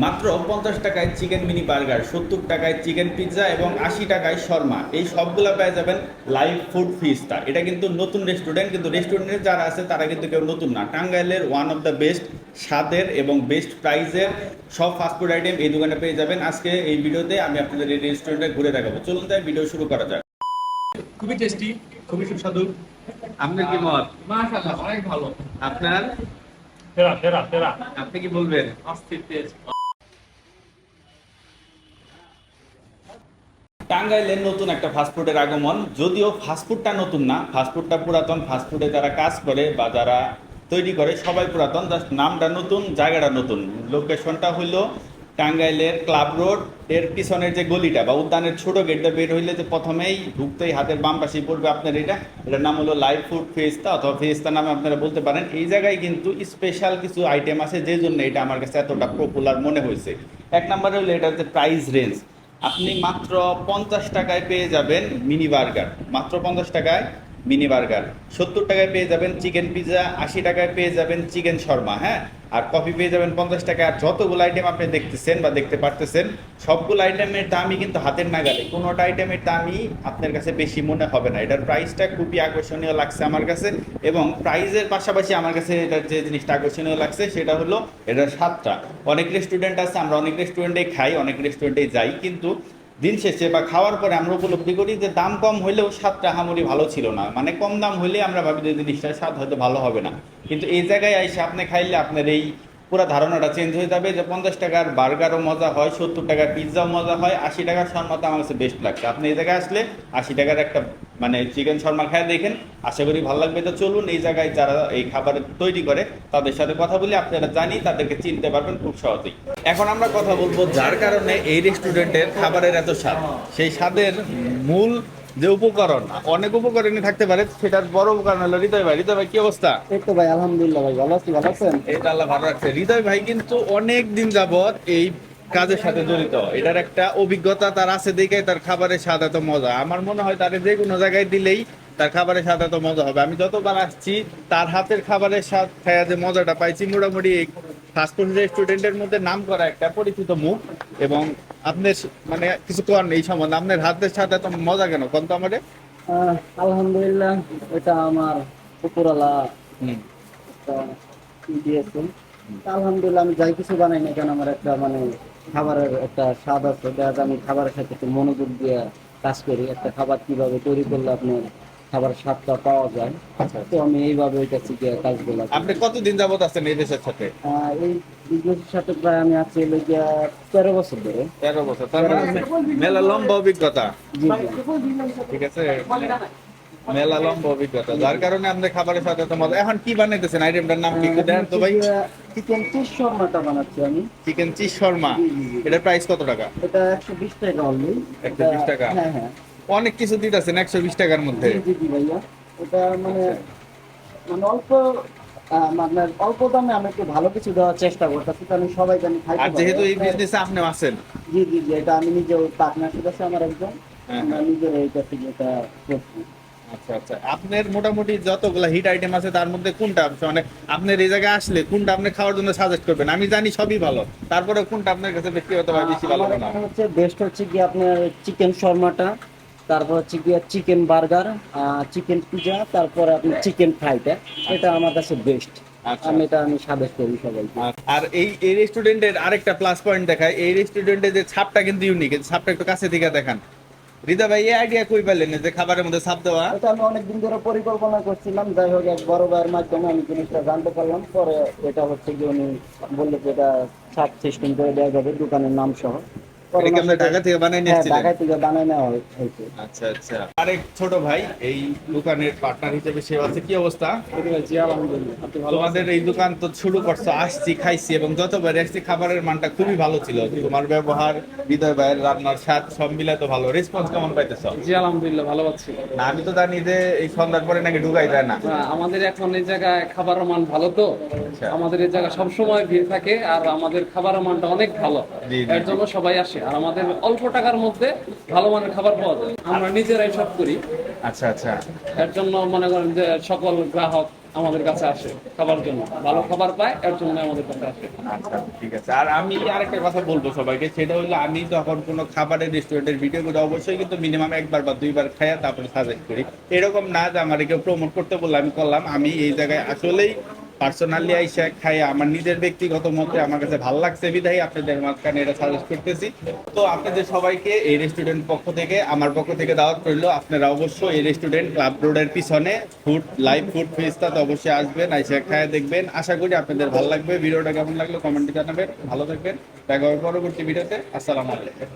মাত্র পঞ্চাশ টাকায় চিকেন মিনি বার্গার সত্তর টাকায় চিকেন পিৎজা এবং আশি টাকায় শর্মা। এই সবগুলো পেয়ে যাবেন লাইভ ফুড ফিস্টা এটা কিন্তু নতুন রেস্টুরেন্ট কিন্তু রেস্টুরেন্টে যারা আছে তারা কিন্তু কেউ নতুন না। টাঙ্গাইলের ওয়ান অফ দ্য বেস্ট স্বাদের এবং বেস্ট প্রাইসের সব ফাস্টফুড আইটেম এই দোকানে পেয়ে যাবেন। আজকে এই ভিডিওতে আমি আপনাদের এই রেস্টুরেন্টে ঘুরে দেখাবো। চলুন তাই ভিডিও শুরু করা যাক। খুবই টেস্টি খুবই সুস্বাদু। আপনার কি মত? মাশাআল্লাহ অনেক ভালো। আপনার? সেরা সেরা সেরা। আপনি কি বলবেন? অস্থির টেস্ট টাঙ্গাইলের নতুন একটা ফাস্টফুডের আগমন। যদিও ফাস্টফুডটা নতুন না ফাস্টফুডটা পুরাতন। ফাস্টফুডে যারা কাজ করে বা যারা তৈরি করে, সবাই পুরাতন জাস্ট নামটা নতুন, জায়গাটা নতুন। লোকেশনটা হইল টাঙ্গাইলের ক্লাব রোড। এর পিছনের যে গলিটা বা উদ্যানের ছোট গেটটা বের হইলে যে প্রথমেই ঢুকতেই হাতের বাম পাশে পড়বে আপনার এটা। এটার নাম হলো লাইভ ফুড ফেস্তা অথবা ফেস্তা নামে আপনারা বলতে পারেন। এই জায়গায় কিন্তু স্পেশাল কিছু আইটেম আছে যে জন্য এটা আমার কাছে এতটা পপুলার মনে হয়েছে। এক নম্বরে হলো এটা হচ্ছে প্রাইস রেঞ্জ আপনি মাত্র পঞ্চাশ টাকায় পেয়ে যাবেন মিনি বার্গার। মাত্র পঞ্চাশ টাকায় মিনি বার্গার। সত্তর টাকায় পেয়ে যাবেন চিকেন পিৎজা আশি টাকায় পেয়ে যাবেন চিকেন শর্মা হ্যাঁ? আর কফি পেয়ে যাবেন পঞ্চাশ টাকা আর যতগুলো আইটেম আপনি দেখতেছেন বা দেখতে পারতেছেন, সবগুলো আইটেমের দামই কিন্তু হাতের নাগালে। কোনোটা আইটেমের দামই আপনার কাছে বেশি মনে হবে না। এটার প্রাইসটা খুবই আকর্ষণীয় লাগছে আমার কাছে এবং প্রাইজের পাশাপাশি আমার কাছে এটার যে জিনিসটা আকর্ষণীয় লাগছে সেটা হলো এটার স্বাদটা। অনেক রেস্টুরেন্ট আছে, আমরা অনেক রেস্টুরেন্টে খাই, অনেক রেস্টুরেন্টে যাই, কিন্তু দিন শেষে বা খাওয়ার পরে আমরা উপলব্ধি করি যে দাম কম হলেও স্বাদটা হামুরি ভালো ছিল না। মানে কম দাম হলে আমরা ভাবি যে জিনিসটার স্বাদ হয়তো ভালো হবে না। কিন্তু এই জায়গায় এসে আপনি খাইলে আপনার এই পুরো ধারণাটা চেঞ্জ হয়ে যাবে যে পঞ্চাশ টাকার বার্গারও মজা হয়, সত্তর টাকার পিৎজাও মজা হয়, আশি টাকার শর্মাটা আমার কাছে বেস্ট লাগছে। আপনি এই জায়গায় আসলে আশি টাকার একটা মানে চিকেন শর্মা খায় দেখেন আশা করি ভালো লাগবে। তো চলুন এই জায়গায় যারা এই খাবার তৈরি করে তাদের সাথে কথা বলি আপনারা জানি তাদেরকে চিনতে পারবেন খুব সহজেই। এখন আমরা কথা বলব যার কারণে এই রেস্টুরেন্টের খাবারের এত স্বাদ। সেই স্বাদের মূল যে উপকরণ অনেক উপকরণই থাকতে পারে সেটার বড় উপকরণ হলো হৃদয় ভাই। হৃদয় ভাই কি অবস্থা? এই তো ভাই আলহামদুলিল্লাহ ভাই ভালো আছি ভালো আছেন? এটা আল্লাহ ভালো রাখছে হৃদয় ভাই কিন্তু অনেক দিন যাবত এই কাজের সাথে জড়িত। এটার একটা অভিজ্ঞতা তার আছে দেখে তার খাবারের স্বাদ এত মজা। আমার মনে হয় তার যে কোনো জায়গায় দিলেই তার খাবারের স্বাদ এত মজা হবে। আমি যতবার আসছি তার হাতের খাবারের স্বাদ খাইয়া যে মজাটা পাইছি মোটামুটি এই ফাস্টফুড রেস্টুরেন্টের মধ্যে নাম করা একটা পরিচিত মুখ। এবং আপনার মানে কিছু করার নেই সম্বন্ধে। আপনার হাতের স্বাদ এত মজা কেন? কোন তো আহ, আলহামদুলিল্লাহ এটা আমার উপরালা দিয়েছেন? আলহামদুলিল্লাহ আমি যাই কিছু বানাই না কেন আমার একটা মানে খাবারের একটা স্বাদ আছে দেখা আমি খাবারের সাথে একটু মনোযোগ দিয়ে কাজ করি একটা খাবার কীভাবে তৈরি করলে আপনার খাবারের স্বাদটা পাওয়া যায়। তো আমি এইভাবে ওইটা শিখে কাজগুলো করি। আপনি কতদিন যাবত আছেন এই দেশের সাথে? এই বিজনেসের সাথে প্রায় আমি আছি হলো গিয়া তেরো বছর ধরে। তেরো বছর তার মানে মেলা লম্বা অভিজ্ঞতা। ঠিক আছে? মেলা লম্বা অভিজ্ঞতা যার কারণে আমাদের খাবারের সাথে তো এখন কি বানাইতেছেন? আইটেমটার নাম কি? দেন তো ভাই। চিকেন চিজ শর্মাটা বানাচ্ছি আমি। Chicken cheese shawarma. এটার প্রাইস কত টাকা? এটা একশো বিশ টাকা অনলি 120 টাকা? হ্যাঁ হ্যাঁ। অনেক কিছু দিতেছেন একশো বিশ টাকার মধ্যে? জি জি জি ভাইয়া। এটা মানে মানে অল্প আহ, মানে অল্প দামে আমি একটু ভালো কিছু দেওয়ার চেষ্টা করতেছি কারণ সবাই জানি খাইতে আর যেহেতু এই বিজনেসে আপনি আছেন। জি জি জি এটা আমি নিজেও পার্টনারশিপ আছে আমার একজন। হ্যাঁ, নিজের এইটা থেকে এটা করছি। আচ্ছা আচ্ছা। আপনার মোটামুটি যতগুলা হিট আইটেম আছে তার মধ্যে কোনটা মানে আপনার এই জায়গায় আসলে কোনটা আপনি খাওয়ার জন্য সাজেস্ট করবেন? আমি জানি সবই ভালো। তারপরে কোনটা আপনার কাছে ব্যক্তিগতভাবে বেশি ভালো মনে হচ্ছে বেস্ট হচ্ছে কি আপনার চিকেন শর্মাটা তারপর হচ্ছে গিয়ে চিকেন বার্গার চিকেন পিজা তারপর আপনি চিকেন ফ্রাইটা এটা আমার কাছে বেস্ট আচ্ছা। আমি এটা আমি সাজেস্ট করি সবাইকে। আর- এই এই রেস্টুরেন্টের আরেকটা প্লাস পয়েন্ট দেখায়। এই রেস্টুরেন্টের যে ছাপটা কিন্তু ইউনিক ছাপটা একটু কাছে থেকে দেখান। রিদা ভাই, এই আইডিয়া কই পেলেন যে খাবারের মধ্যে ছাপ দেওয়া? এটা আমি অনেকদিন ধরে পরিকল্পনা করছিলাম, যাই হোক, এক বড় ভাইয়ের মাধ্যমে আমি জিনিসটা জানতে পারলাম। পরে এটা হচ্ছে কি উনি বলল যে এটা ছাপ সিস্টেম করে দেওয়া যাবে, দোকানের নাম সহ ঢাকা থেকে বানাই হ্যাঁ ঢাকা থেকে বানায় নেওয়া হয়েছে আচ্ছা আচ্ছা। আরেক ছোট ভাই এই দোকানের পার্টনার হিসেবে সে আছে। কি অবস্থা? জি আলহামদুলিল্লাহ ভালো তোমাদের এই দোকান তো শুরু করছ আসছি খাইছি এবং যতবার আসছি খাবারের মানটা খুবই ভালো ছিল। তোমার ব্যবহার হৃদয় ভাইয়ের রান্নার স্বাদ সব মিলে তো ভালো। রেসপন্স কেমন পাইতেছ? জি আলহামদুলিল্লাহ ভালো পাচ্ছি না আমি তো জানি যে এই সন্ধ্যার পরে নাকি ঢুকাই যায় না। আমাদের এখন এই জায়গায় খাবারের মান ভালো তো। আচ্ছা। আমাদের এই জায়গা সবসময় ভিড় থাকে আর আমাদের খাবারের মানটা অনেক ভালো। এর জন্য সবাই আসে। আর আমাদের অল্প টাকার মধ্যে ভালো মানের খাবার পাওয়া যায়। আমরা নিজেরাই সব করি। আচ্ছা আচ্ছা। এর জন্য মনে করেন যে সকল গ্রাহক আমাদের কাছে আসে খাবার জন্য। ভালো খাবার পায় এর জন্য আমাদের কাছে আসে। আচ্ছা ঠিক আছে। আর আমি আরেকটা কথা বলব সবাইকে সেটা হলো আমি যখন কোনো খাবারের রেস্টুরেন্টের ভিডিও করি অবশ্যই কিন্তু মিনিমাম একবার বা দুইবার খাইয়া তারপরে সাজেস্ট করি। এরকম না যে আমার কেউ প্রমোট করতে বললে আমি করলাম। আমি এই জায়গায় আসলেই পার্সোনালি আইসা খাই আমার নিজের ব্যক্তিগত মতে আমার কাছে ভালো লাগছে বিধাই আপনাদের মাঝখানে এটা সাজেস্ট করতেছি। তো আপনাদের সবাইকে এই রেস্টুরেন্ট পক্ষ থেকে, আমার পক্ষ থেকে দাওয়াত করল আপনারা অবশ্যই এই রেস্টুরেন্ট ক্লাব রোডের পিছনে ফুড লাইভ ফুড ফেস্টাতে অবশ্যই আসবেন, আইসা খায় দেখবেন। আশা করি আপনাদের ভালো লাগবে। ভিডিওটা কেমন লাগল কমেন্টে জানাবেন। ভালো থাকবেন। দেখা হবে পরবর্তী ভিডিওতে। আসসালামু আলাইকুম।